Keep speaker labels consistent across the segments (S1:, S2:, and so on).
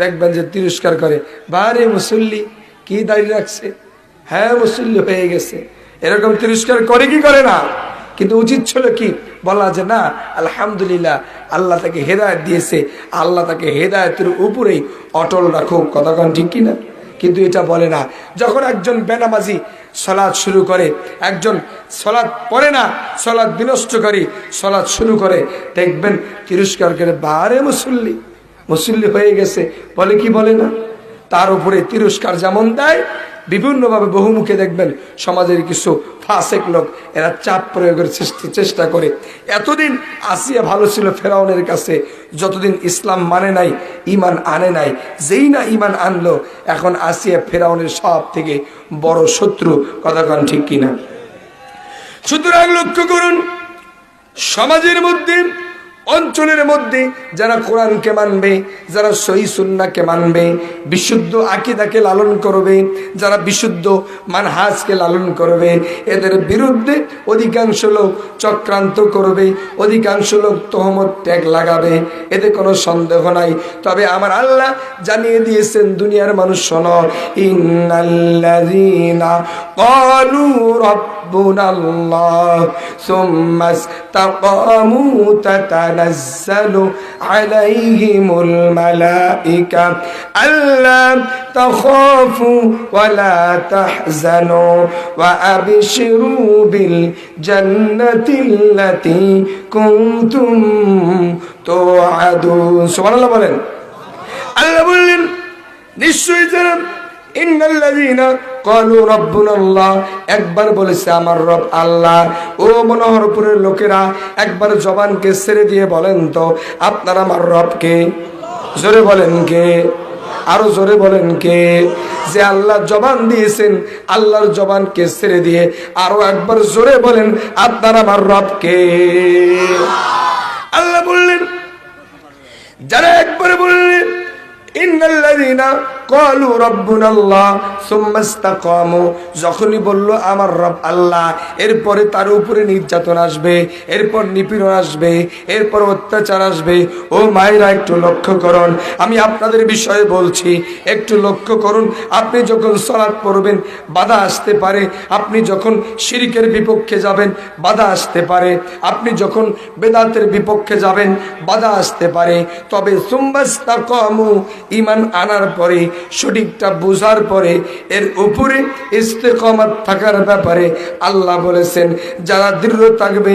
S1: দেখবেন যে তিরস্কার করে, বারে মুসল্লি, কি দাঁড়িয়ে রাখছে? হ্যাঁ মুসল্লি হয়ে গেছে। এরকম তিরস্কার করে কি করে না? কিন্তু উচিত ছিল কি? বলা যে না, আলহামদুলিল্লাহ, আল্লাহ তাকে হেদায়ত দিয়েছে। আল্লাহ তাকে হেদায়তের উপরেই অটল রাখুক। কতক্ষণ ঠিক কিনা? কিন্তু এটা বলে না। যখন একজন বেনামাজি সলাদ শুরু করে, একজন সলাদ পড়ে না সলাদ বিনষ্ট করে সলাদ শুরু করে, দেখবেন তিরস্কার করে, বারে মুসল্লি মুসল্লি হয়ে গেছে। বলে কি বলে না? তার উপরে তিরস্কার যেমন দেয়, বিভিন্নভাবে বহুমুখে দেখবেন সমাজের কিছু ফাসেক লোক, এরা চাপ প্রয়োগের চেষ্টা করে। এতদিন আসিয়া ভালো ছিল ফেরাউনের কাছে, যতদিন ইসলাম মানে নাই ইমান আনে নাই। যেই না ইমান আনলো, এখন আসিয়া ফেরাউনের সব থেকে বড় শত্রু, কথা কন ঠিক কিনা? সুতরাং লক্ষ্য করুন, সমাজের মধ্যে অঞ্চলের মধ্যে যারা কোরআনকে মানবে, যারা সহি সুন্নাকে মানবে, বিশুদ্ধ আকিদাকে লালন করবে, যারা বিশুদ্ধ মানহাজকে লালন করবে, এদের বিরুদ্ধে অধিকাংশ লোক চক্রান্ত করবে, অধিকাংশ লোক তহমত ট্যাগ লাগাবে, এতে কোনো সন্দেহ নাই। তবে আমার আল্লাহ জানিয়ে দিয়েছেন, দুনিয়ার মানুষ শোনো, ইন্নাল্লাযীনা ربنا الله ثم استقاموا تتنزل عليهم الملائكة ألا تخافوا ولا تحزنوا وأبشروا بالجنة التي كنتم توعدون سبحان الله বলেন আল্লাহ বললেন নিশ্চয়ই যারা ক্বালু রাব্বুনাল্লাহ, একবার বলেছে আমার রব আল্লাহ। ও মনোহরপুরের লোকেরা, একবার জবানকে ছেড়ে দিয়ে বলেন তো, আপনার আমার রবকে? জোরে বলেন কে? আরও জোরে বলেন কে? যে আল্লাহ জবান দিয়েছেন, আল্লাহর জবানকে ছেড়ে দিয়ে আরও একবার জোরে বলেন, আপনার আমার রবকে। আল্লাহ বললেন, যারা একবারে বললেন যখনই বলল, আমার রব আল্লাহ এরপরে তার উপরে নির্যাতন আসবে, এরপর নিপীড়ন আসবে, এরপর অত্যাচার আসবে। ও মায়েরা, একটু লক্ষ্য করুন। আমি আপনাদের বিষয়ে বলছি, একটু লক্ষ্য করুন। আপনি যখন সলাৎ পড়বেন, বাধা আসতে পারে। আপনি যখন শিরিকের বিপক্ষে যাবেন, বাধা আসতে পারে। আপনি যখন বেদাতের বিপক্ষে যাবেন, বাধা আসতে পারে। তবে সুম্বাস্তাকামু ইমান আনার পরে, সঠিকটা বোঝার পরে, এর উপরে ইস্তেকমাত থাকার ব্যাপারে আল্লাহ বলেছেন, যারা দৃঢ় থাকবে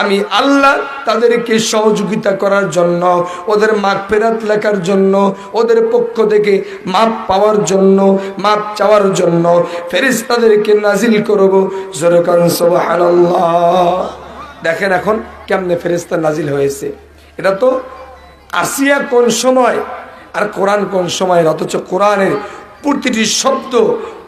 S1: আমি আল্লাহ তাদেরকে সহযোগিতা করার জন্য, ওদের মাগফিরাত লেখার জন্য, ওদের পক্ষ থেকে মাপ পাওয়ার জন্য, মাপ চাওয়ার জন্য ফেরিস তাদেরকে নাজিল করব। জোরকান সুবহানাল্লাহ। দেখেন এখন কেমনে ফেরেস্তা নাজিল হয়েছে। এটা তো আসিয়া কোন সময় আর কোরআন কোন সময়, অথচ কোরআনের প্রতিটি শব্দ,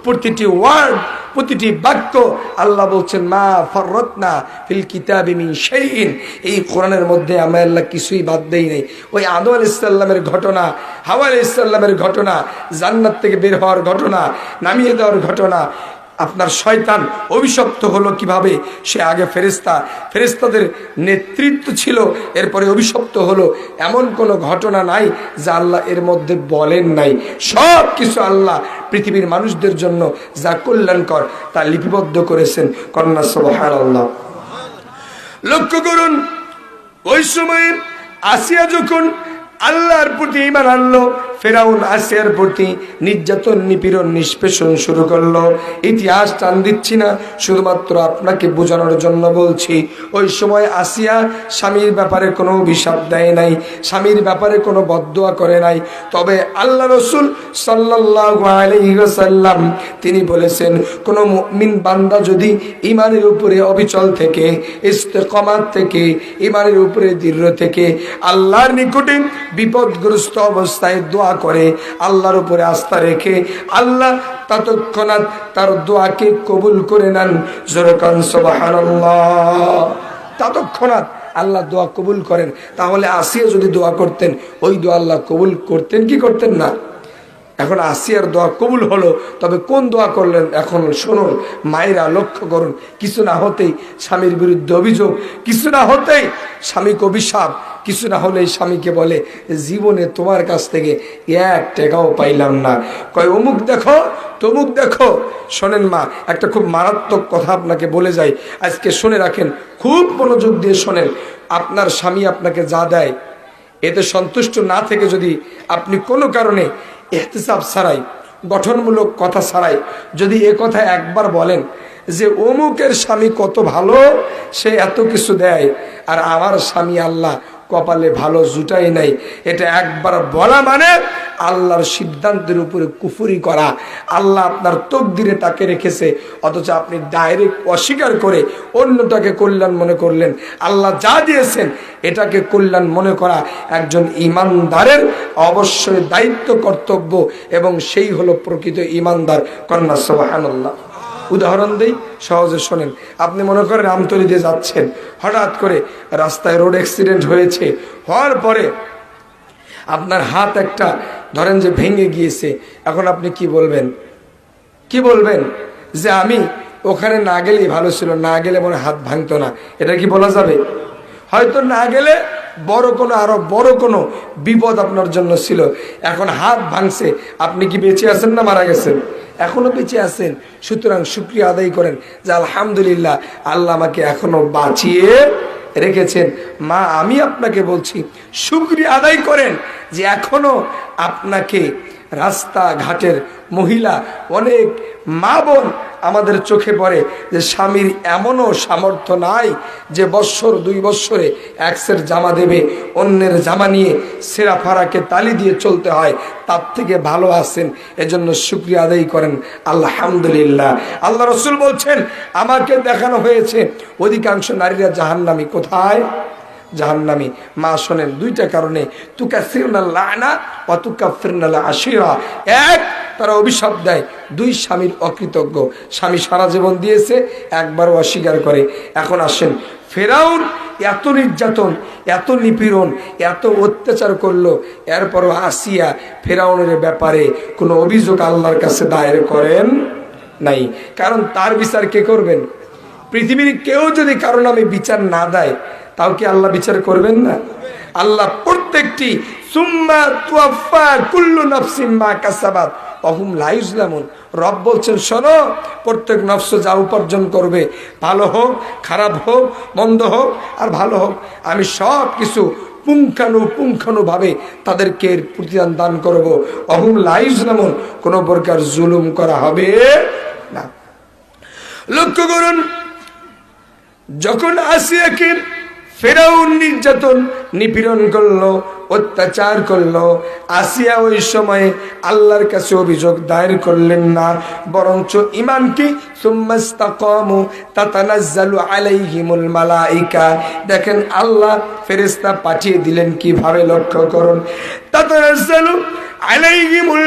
S1: প্রতিটি ওয়ার্ড, প্রতিটি বাক্য আল্লাহ বলছেন, মা ফররত্না ফিল কিতাবিমিন সেইন এই কোরআনের মধ্যে আমি আল্লাহ কিছুই বাদ দেই নেই। ওই আদম আল ইসলামের ঘটনা, হাওয়া আল ইসলামের ঘটনা, জান্নাত থেকে বের হওয়ার ঘটনা, নামিয়ে দেওয়ার ঘটনা আপনার শয়তান অভিশপ্ত হলো কীভাবে? সে আগে ফেরেস্তা ফেরেস্তাদের নেতৃত্ব ছিল, এরপরে অভিশপ্ত হলো। এমন কোনো ঘটনা নাই যা আল্লাহ এর মধ্যে বলেন নাই। সব কিছু আল্লাহ পৃথিবীর মানুষদের জন্য যা কল্যাণকর তা লিপিবদ্ধ করেছেন কন্যা সবহার আল্লাহ লক্ষ্য করুন, ওই সময়ে আসিয়া যখন আল্লাহর প্রতি ইমান আনলো ফেরাউন আসিয়ার প্রতি নির্যাতন, নিপীড়ন, নিষ্পেষণ শুরু করল। ইতিহাস টান দিচ্ছি না, শুধুমাত্র আপনাকে বোঝানোর জন্য বলছি, ওই সময় আসিয়া স্বামীর ব্যাপারে কোনো অভিশাপ দেয় নাই, স্বামীর ব্যাপারে কোনো বদোয়া করে নাই। তবে আল্লাহ রসুল সাল্লাম তিনি বলেছেন, কোনো মিন বান্দা যদি ইমানের উপরে অবিচল থেকে, ইস্তেকমাত থেকে, ইমানের উপরে দৃঢ় থেকে, আল্লাহর নিকটে বিপদগ্রস্ত অবস্থায় দোয়া করে, আল্লাহর উপরে আস্থা রেখে, আল্লাহ ততক্ষণাৎ তার দোয়াকে কবুল করে নেন। জোরকান ততক্ষণাৎ আল্লাহ দোয়া কবুল করেন। তাহলে আসিয়া যদি দোয়া করতেন, ওই দোয়া আল্লাহ কবুল করতেন কি করতেন না? এখন আসিয়ার দোয়া কবুল হলো, তবে কোন দোয়া করলেন? এখন শুনুন, মায়েরা লক্ষ্য করুন, কিছু না হতেই স্বামীর বিরুদ্ধে অভিযোগ, কিছু না হতেই স্বামীকে অভিশাপ কিছু না হলে স্বামীকে বলে, জীবনে তোমার কাছ থেকে এক টাকাও পাইলাম না। কয়, অমুক দেখো, তমুক দেখো। শোনেন মা, একটা খুব মারাত্মক কথা আপনাকে বলে যাই। আজকে শুনে রাখেন, খুব মনোযোগ দিয়ে শোনেন। আপনার স্বামী আপনাকে যা দেয়, এতে সন্তুষ্ট না থেকে যদি আপনি কোনো কারণে এহতেসাব ছাড়াই, গঠনমূলক কথা ছাড়াই, যদি এ কথা একবার বলেন যে, অমুকের স্বামী কত ভালো, সে এত কিছু দেয়, আর আমার স্বামী আল্লাহ কপালে ভালো জুটাই নাই। এটা একবার বলা মানে আল্লাহর সিদ্ধান্তের উপরে কুফুরি করা। আল্লাহ আপনার তকদিরে তাকে রেখেছে, অথচ আপনি ডাইরেক্ট অস্বীকার করে অন্যটাকে কল্যাণ মনে করলেন। আল্লাহ যা দিয়েছেন, এটাকে কল্যাণ মনে করা একজন ইমানদারের অবশ্যই দায়িত্ব, কর্তব্য, এবং সেই হলো প্রকৃত ইমানদার। কন্যা সোহানুল্লাহ উদাহরণ দেই, সহজে শোনেন। আপনি মনে করেন আমতলি দিয়ে যাচ্ছেন, হঠাৎ করে রাস্তায় রোড অ্যাক্সিডেন্ট হয়েছে, হওয়ার পরে আপনার হাত একটা, ধরেন যে ভেঙে গিয়েছে, এখন আপনি কি বলবেন? কি বলবেন? যে আমি ওখানে না গেলেই ভালো ছিল, না গেলে মনে হাত ভাঙতো না। এটা কি বলা যাবে? হয়তো না গেলে বড় কোনো, আরও বড় কোনো বিপদ আপনার জন্য ছিল। এখন হাত ভাঙছে। আপনি কি বেঁচে আছেন না মারা গেছেন? এখনও বেঁচে আছেন। সুতরাং সুক্রিয়া আদায় করেন যে আলহামদুলিল্লাহ আল্লাহ আমাকে এখনও বাঁচিয়ে রেখেছেন। মা, আমি আপনাকে বলছি সুক্রিয়া আদায় করেন যে এখনও আপনাকে রাস্তা ঘাটের মহিলা, অনেক মা বোন আমাদের চোখে পড়ে যে স্বামীর এমনও সামর্থ্য নাই যে বৎসর দুই বৎসরে একসের জামা দেবে, অন্যের জামা নিয়ে সেরা ফারাকে তালি দিয়ে চলতে হয়, তার থেকে ভালো আছেন, এজন্য শুক্রিয়া আদায় করেন। আলহামদুলিল্লাহ। আল্লাহ রসুল বলছেন, আমাকে দেখানো হয়েছে, অধিকাংশ নারীরা জাহান্নামি কোথায়? জাহান্নামি। মা শোনেন, দুইটা কারণে তুকা ফিরনাল্লাহ অতুকা ফিরনাল্লাহ আশিরা। এক, তারা অভিশাপ দেয়, দুই, স্বামীর অকৃতজ্ঞ। স্বামী সারা জীবন দিয়েছে, একবারও অস্বীকার করে। এখন আসেন, ফেরাউন এত নির্যাতন, এত নিপীড়ন, এত অত্যাচার করল, এরপরও আসিয়া ফেরাউনের ব্যাপারে কোনো অভিযোগ আল্লাহর কাছে দায়ের করেন নাই। কারণ তার বিচার কে করবেন? পৃথিবীর কেউ যদি কারণ আমি বিচার না দেয় তাও কি আল্লাহ বিচার করবেন না? আল্লাহ প্রত্যেকটি, সুম্মা তুয়াফা কুল্লু নফসিম্মা কাসাবাত, অহুম লাইজলামুন রব বলছেন, শোনো, প্রত্যেক নফস যা উপার্জন করবে, ভালো হোক, খারাপ হোক, মন্দ হোক, আর ভালো হোক, আমি সব কিছু পুঙ্খানু পুঙ্খানুভাবে তাদেরকে প্রতিদান দান করব। অহুম লাইজলামুন কোনো প্রকার জুলুম করা হবে না। লক্ষ্য করুন, যখন আসিয়াকে ফেরাউন নির্যাতন নিপীড়ন করল, অত্যাচার করল। আসিয়া ওই সময়ে আল্লাহর কাছে অভিযোগ দায়ের করলেন না, বরঞ্চ ইমানকে দেখেন আল্লাহ ফেরেশতা পাঠিয়ে দিলেন কীভাবে লক্ষ্য করুন। তাতানাজ্জালু আলাইহিমুল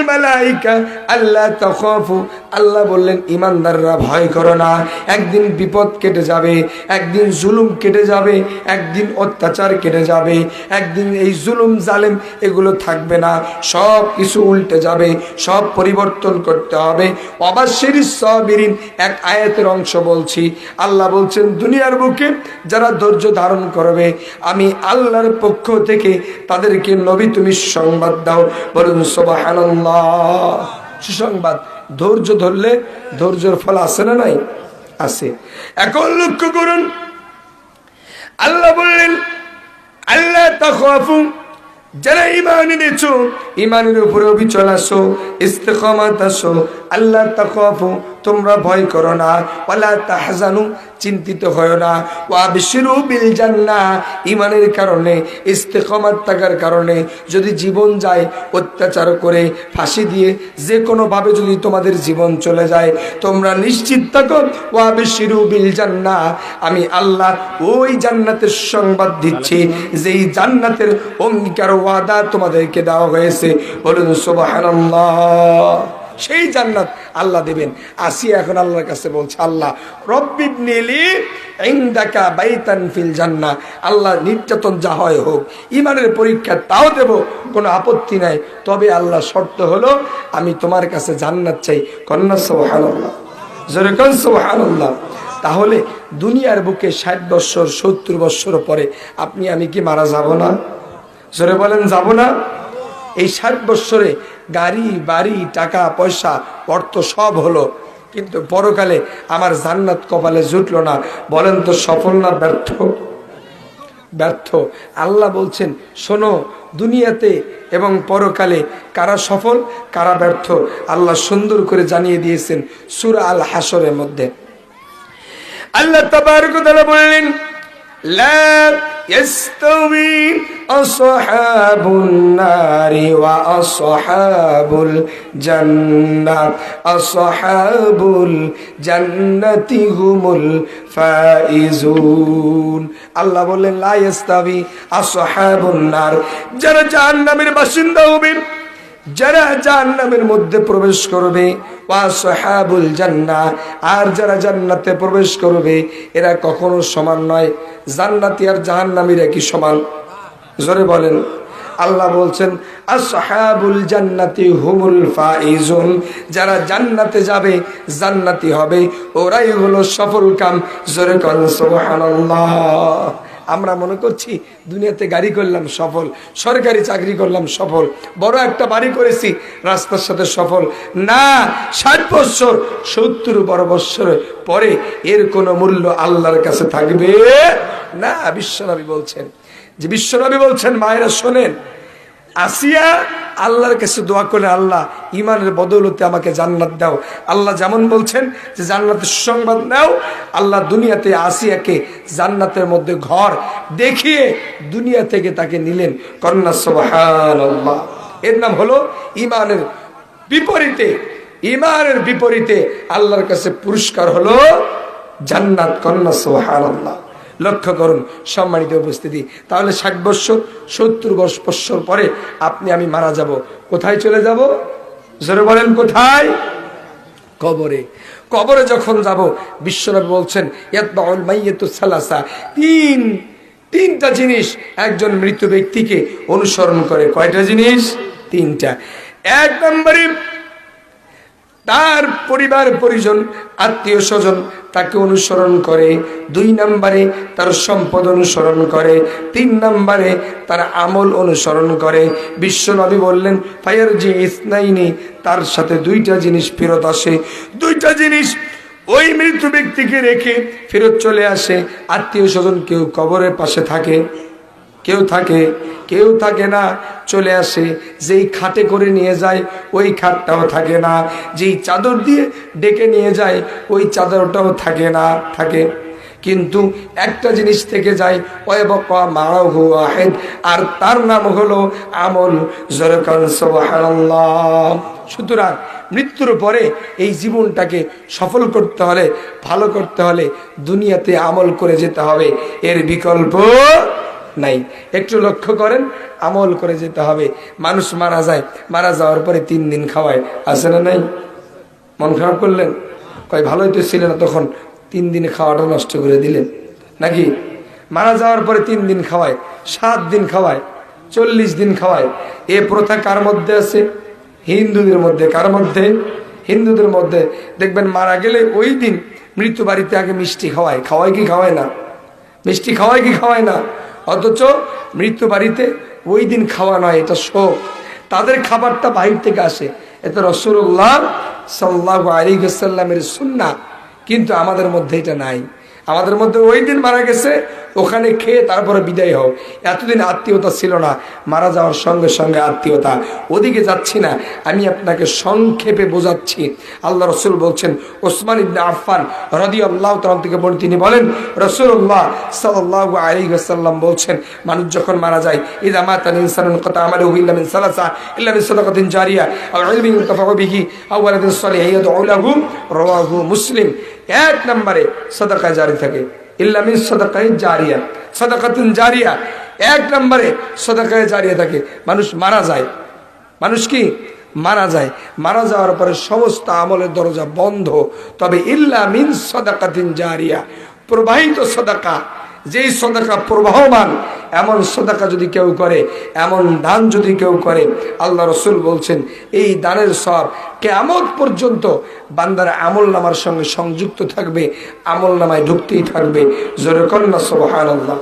S1: আল্লাহ তাখাফু। আল্লাহ বললেন, ইমানদাররা ভয় করো না, একদিন বিপদ কেটে যাবে, একদিন জুলুম কেটে যাবে, একদিন অত্যাচার কেটে যাবে, একদিন এই জুলুম, জালেম এগুলো থাকবে না, সব কিছু উল্টে যাবে, সব পরিবর্তন করতে হবে। অবাশ্যের এক আয়াতের অংশ বলছি। আল্লাহ বলছেন, দুনিয়ার বুকে যারা ধৈর্য ধারণ করবে, আমি আল্লাহর পক্ষ থেকে তাদেরকে নবী তুমি সংবাদ দাও বলুন সুসংবাদ। ধৈর্য ধরলে ধৈর্যের ফল আছে না নাই? আছে। এখন লক্ষ্য করুন, আল্লাহ বললেন আল্লাহ তাখাফু, যারা ইমান এনেছো ইমানের উপরে অবিচল আসো ইস্তেকমাত আসো আল্লাহ তাখাফু তোমরা ভয় করো না, ওয়ালা তাহজানু, চিন্তিত হয় না। ওয়া বিশিরু বিল জান্নাহ ইমানের কারণে, ইস্তেকামাত থাকার কারণে, যদি জীবন যায় অত্যাচার করে, ফাঁসি দিয়ে যে কোনোভাবে যদি তোমাদের জীবন চলে যায়, তোমরা নিশ্চিত থাকো ওয়া বিশিরু বিল জান্নাহ আমি আল্লাহ ওই জান্নাতের সংবাদ দিচ্ছি, যেই জান্নাতের অঙ্গীকার ওয়াদা তোমাদেরকে দেওয়া হয়েছে। বলুন সুবহানাল্লাহ। সেই জান্নাত আল্লাহ দেবেন। আসিয়া এখন আল্লাহর কাছে বলছে, আল্লাহ রব্বিব নিলি ইন্দাকা বাইতান ফিল জান্নাহ আল্লাহ, নির্যাতন যা হয় হোক ইমানের পরীক্ষা তাও দেব, কোনো আপত্তি নাই। তবে আল্লাহ শর্ত হলো, আমি তোমার কাছে জান্নাত চাই। কন্যা কোন, সুবহানাল্লাহ। তাহলে দুনিয়ার বুকে ষাট বৎসর, সত্তর বৎসর পরে আপনি, আমি কি মারা যাব না? জোরে বলেন, যাব না? এই ষাট বৎসরে গাড়ি, বাড়ি, টাকা, পয়সা, অর্থ সব হলো। কিন্তু পরকালে আমার জান্নাত কপালে জুটলো না। বলেন তো সফল না ব্যর্থ? ব্যর্থ। আল্লাহ বলছেন, শোনো, দুনিয়াতে এবং পরকালে কারা সফল, কারা ব্যর্থ, আল্লাহ সুন্দর করে জানিয়ে দিয়েছেন সুর আল হাসরের মধ্যে। আল্লাহ তাআলা বললেন লা يستوي أصحاب النار وأصحاب الجنة أصحاب الجنة هم الفائزون আল্লাহ বললেন লা ইয়াস্তাবি আসহাবুন নার যারা জাহান্নামের বাসিন্দা হবেন যারা জাহান্নামের মধ্যে প্রবেশ করবে ওয়াসহাবুল জান্নাহ, আর যারা জান্নাতে প্রবেশ করবে, এরা কখনো সমান নয়। জান্নাতি আর জাহান্নামীরা কি সমান? জোরে বলেন। আল্লাহ বলছেন, আসহাবুল জান্নাতি হুমুল ফাইজুন যারা জান্নাতে যাবে, জান্নাতি হবে। ওরাই হলো সফল কাম। জোরে করেন সুবহানাল্লাহ। আমরা মনে করছি দুনিয়াতে গাড়ি করলাম সফল, সরকারি চাকরি করলাম সফল, বড় একটা বাড়ি করেছি, রাস্তার সাথে সফল। না, ষাট বৎসর সত্তর বড় বৎসর পরে এর কোনো মূল্য আল্লাহর কাছে থাকবে? না, বিশ্বনবী বলছেন। যে বিশ্বনবী বলছেন, মায়েরা শোনেন আসিয়া আল্লাহর কাছে দোয়া করে আল্লাহ ইমানের বদৌলতে আমাকে জান্নাত দাও। আল্লাহ যেমন বলছেন যে জান্নাতের সংবাদ নাও, আল্লাহ দুনিয়াতে আসিয়াকে জান্নাতের মধ্যে ঘর দেখিয়ে দুনিয়া থেকে তাকে নিলেন কন্যা সুবহানাল্লাহ। এর নাম হলো ইমানের বিপরীতে ইমানের বিপরীতে আল্লাহর কাছে পুরস্কার হলো জান্নাত কন্যা সুবহানাল্লাহ। লক্ষ্য করুন, সম্মানিত উপস্থিতি। তাহলে ষাট বৎসর, সত্তর বৎসর পরে আপনি, আমি মারা যাব। কোথায় চলে যাব? জোরে বলেন, কোথায়? কবরে। কবরে যখন যাব, বিশ্বনবী বলছেন সালাসা। তিন, তিনটা জিনিস একজন মৃত ব্যক্তিকে অনুসরণ করে। কয়টা জিনিস? তিনটা। এক নম্বরে তার পরিবার পরিজন, আত্মীয় স্বজন তাকে অনুসরণ করে। দুই নম্বরে তার সম্পদ অনুসরণ করে। তিন নম্বরে তার আমল অনুসরণ করে। বিশ্বনবী বললেন ফায়ার যে ইসনাইনি তার সাথে দুইটা জিনিস ফেরত আসে। দুইটা জিনিস ওই মৃত ব্যক্তিকে রেখে ফেরত চলে আসে। আত্মীয় স্বজন কেউ কবরের পাশে থাকে। কেউ থাকে কেউ থাকে না, চলে আসে। যেই খাটে করে নিয়ে যায়, ওই খাটটাও থাকে না। যেই চাদর দিয়ে ডেকে নিয়ে যায়, ওই চাদরটাও থাকে না, থাকে। কিন্তু একটা জিনিস থেকে যায় ওয়াবকা মারাহু আহেদ। আর তার নাম হলো আমল জরকান সুতরাং মৃত্যুর পরে এই জীবনটাকে সফল করতে হলে, ভালো করতে হলে দুনিয়াতে আমল করে যেতে হবে। এর বিকল্প নাই। একটু লক্ষ্য করেন, আমল করে যেতে হবে। মানুষ মারা যায়, মারা যাওয়ার পরে তিন দিন খাওয়ায়। আছে না নাই? মন খারাপ করলেন? কয়, ভালোই তো ছিল না তখন। তিন দিনে খাওয়াটা নষ্ট করে দিলেন। নাকি? মারা যাওয়ার পরে তিন দিন খাওয়ায়, সাত দিন খাওয়ায়, চল্লিশ দিন খাওয়ায়। এ প্রথা কার মধ্যে আছে? হিন্দুদের মধ্যে। কার মধ্যে? হিন্দুদের মধ্যে। দেখবেন, মারা গেলে ওই দিন মৃত্যু বাড়িতে আগে মিষ্টি খাওয়ায়। খাওয়ায় কি খাওয়ায় না? মিষ্টি খাওয়ায় কি খাওয়ায় না? অথচ মৃত্যু বাড়িতে ওই দিন খাওয়া নয়, এটা শোক। তাদের খাবারটা বাহির থেকে আসে। এটা রসুল্লাহ সাল্লাহ আলী সাল্লামের সুন্না কিন্তু আমাদের মধ্যে এটা নাই। আমাদের মধ্যে ওই দিন মারা গেছে, ওখানে খেয়ে তারপরে বিদায় হও। এতদিন আত্মীয়তা ছিল না, মারা যাওয়ার সঙ্গে সঙ্গে আত্মীয়তা। ওদিকে যাচ্ছি না, আমি আপনাকে সংক্ষেপে বোঝাচ্ছি। আল্লাহ রসুল বলছেন, ওসমান ইবনে আফফান রদি আল্লাহ তালাম থেকে বলেন তিনি বলেন রসুল্লাহ সাল্লাহ আলী সাল্লাম বলছেন, মানুষ যখন মারা যায়, ইদা মাতান ইনসানুন কথা আমার ইল্লা মিন সালাসা, ইল্লা মিন জারিয়া লাহু রাওয়াহু মুসলিম। এক নম্বরে সদাকা জারি থাকে। ইল্লামিন সদাকায় জারিয়া। সদাকাতুন জারিয়া। এক নম্বরে সদাকায় জারিয়া থাকে। মানুষ মারা যায়। মানুষ কি? মারা যায়। মারা যাওয়ার পরে সমস্ত আমলের দরজা বন্ধ। তবে ইল্লামিন সদাকাতিন জারিয়া। প্রবাহিত সদাকা যেই সদাকা প্রবাহমান, এমন সদাকা যদি কেউ করে, এমন দান যদি কেউ করে, আল্লাহ রসুল বলছেন, এই দানের সব কেমন পর্যন্ত বান্দার আমল নামার সঙ্গে সংযুক্ত থাকবে, আমল নামায় ঢুকতেই থাকবে। জোরে কন্যা সবহান আল্লাহ